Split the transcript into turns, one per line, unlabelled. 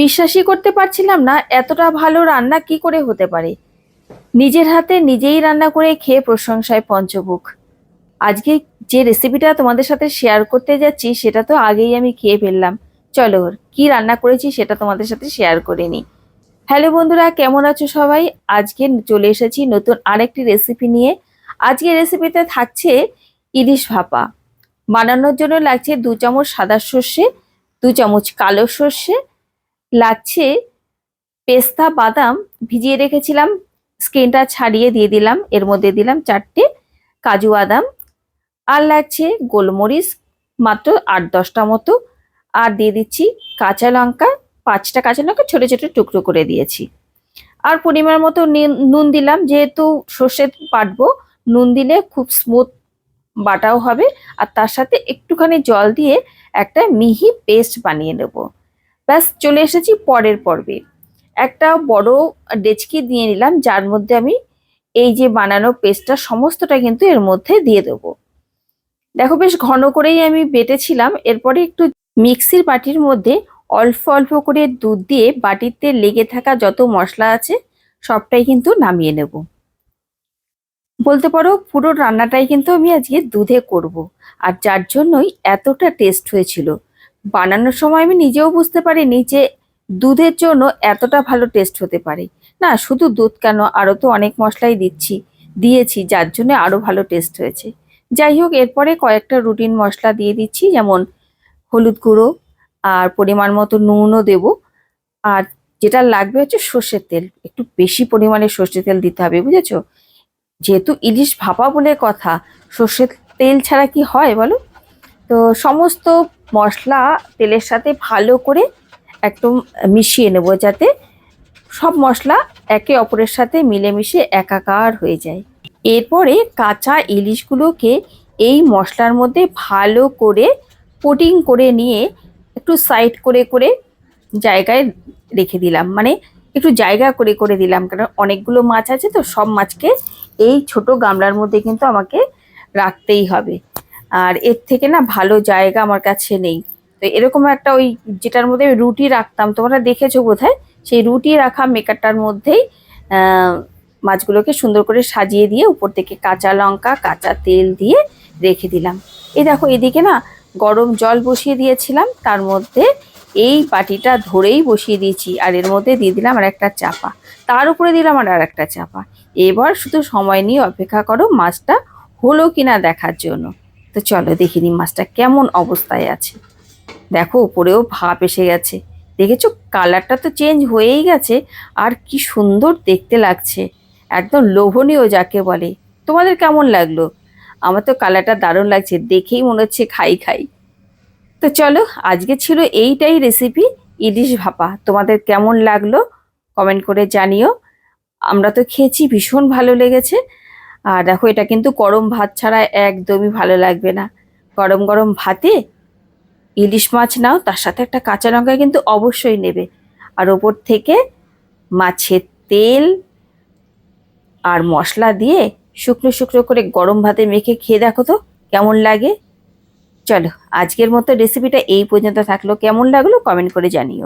বিশ্বাসই করতে পারছিলাম না এতটা ভালো রান্না কি করে হতে পারে। নিজের হাতে নিজেই রান্না করে খেয়ে প্রশংসায় পঞ্চমুখ। আজকে যে রেসিপিটা তোমাদের সাথে শেয়ার করতে যাচ্ছি, সেটা তো আগেই আমি খেয়ে ফেললাম। চলো, কি রান্না করেছি সেটা তোমাদের সাথে শেয়ার করে নিই। হ্যালো বন্ধুরা, কেমন আছো সবাই? আজকে চলে এসেছি নতুন আরেকটি রেসিপি নিয়ে। আজকে রেসিপিতে থাকছে ইলিশ ভাপা। বানানোর জন্য লাগছে দু চামচ সাদা সর্ষে, দু চামচ কালো সর্ষে লাগছে পেস্তা, বাদাম ভিজিয়ে রেখেছিলাম। স্কিনটা ছাড়িয়ে দিয়ে দিলাম। এর মধ্যে দিলাম চারটে কাজু বাদাম আর লাগছে গোলমরিচ মাত্র আট দশটা মতো। আর দিয়ে দিচ্ছি কাঁচা লঙ্কা, পাঁচটা কাঁচা লঙ্কা ছোটো ছোটো টুকরো করে দিয়েছি। আর পরিমাণ মতো নুন দিলাম। যেহেতু সর্ষে বাটবো, নুন দিলে খুব স্মুথ বাটাও হবে। আর তার সাথে একটুখানি জল দিয়ে একটা মিহি পেস্ট বানিয়ে নেব। ব্যাস চলে এসেছি পরের পর্বে। একটা বড় ডেচকি দিয়ে নিলাম, যার মধ্যে আমি এই যে বানানো পেস্টটা সমস্তটা কিন্তু এর মধ্যে দিয়ে দেবো। দেখো বেশ ঘন করেই আমি বেটেছিলাম, এরপরে একটু মিক্সির বাটির মধ্যে অল্প অল্প করে দুধ দিয়ে বাটিতে লেগে থাকা যত মশলা আছে সবটাই কিন্তু নামিয়ে নেব। বলতে পারো পুরো রান্নাটাই কিন্তু আমি আজকে দুধে করব, আর যার জন্যই এতটা টেস্ট হয়েছিল। বানানোর সময় আমি নিজেও বুঝতে পারিনি যে দুধের জন্য এতটা ভালো টেস্ট হতে পারে। না, শুধু দুধ কেন? আরও তো অনেক মশলাই দিচ্ছি, দিয়েছি, যার জন্য আরও ভালো টেস্ট হয়েছে। যাই হোক, এরপরে কয়েকটা রুটিন মশলা দিয়ে দিচ্ছি, যেমন হলুদ গুঁড়ো আর পরিমাণ মতো নুনও দেব। আর যেটা লাগবে হচ্ছে সর্ষের তেল। একটু বেশি পরিমাণে সর্ষের তেল দিতে হবে, বুঝেছ? যেহেতু ইলিশ ভাপা বলে কথা, সর্ষের তেল ছাড়া কি হয় বলো? তো সমস্ত মশলা তেলের সাথে ভালো করে একদম মিশিয়ে নেব যাতে সব মশলা একে অপরের সাথে মিলেমিশে একাকার হয়ে যায়। এরপরে কাঁচা ইলিশগুলোকে এই মশলার মধ্যে ভালো করে কোটিং করে নিয়ে একটু সাইড করে করে জায়গায় রেখে দিলাম। মানে একটু জায়গা করে করে দিলাম, কারণ অনেকগুলো মাছ আছে তো সব মাছকে এই ছোট গামলার মধ্যে কিন্তু আমাকে রাখতেই হবে। আর এর থেকে না ভালো জায়গা আমার কাছে নেই। তো এরকম একটা ওই যেটার মধ্যে রুটি রাখতাম, তোমরা দেখেছ বোধহয়? সেই রুটি রাখা মেকারটার মধ্যেই মাছগুলোকে সুন্দর করে সাজিয়ে দিয়ে উপর থেকে কাঁচা লঙ্কা, কাঁচা তেল দিয়ে রেখে দিলাম। এই দেখো, এদিকে না গরম জল বসিয়ে দিয়েছিলাম, তার মধ্যে এই বাটিটা ধরেই বসিয়ে দিয়েছি, আর এর মধ্যে দিয়ে দিলাম আর একটা চাপা। তার উপরে দিলাম আর একটা চাপা। এবার শুধু সময় নিয়ে অপেক্ষা করো মাছটা হলো কিনা দেখার জন্য। তো চলো দেখিনি মাছটা কেমন অবস্থায় আছে। দেখো, উপরেও ভাপ এসে গেছে। দেখেছ? কালারটা তো চেঞ্জ হয়েই গেছে। আর কি সুন্দর দেখতে লাগছে। একদম লোভনীয় যাকে বলে। তোমাদের কেমন লাগল? আমার তো কালারটা দারুণ লাগছে। দেখেই মনে হচ্ছে খাই খাই। তো চলো, আজকে ছিল এইটাই রেসিপি ইলিশ ভাপা। তোমাদের কেমন লাগল? কমেন্ট করে জানিও। আমরা তো খেয়েছি, ভীষণ ভালো লেগেছে। আর দেখো, এটা কিন্তু গরম ভাত ছাড়া একদমই ভালো লাগবে না। গরম গরম ভাতে ইলিশ মাছ নাও, তার সাথে একটা কাঁচা লঙ্কা কিন্তু অবশ্যই নেবে। আর ওপর থেকে মাছের তেল আর মশলা দিয়ে শুকনো শুকনো করে গরম ভাতে মেখে খেয়ে দেখো তো, কেমন লাগে। চলো, আজকের মতো রেসিপিটা এই পর্যন্ত থাকল। কেমন লাগল কমেন্ট করে জানিও।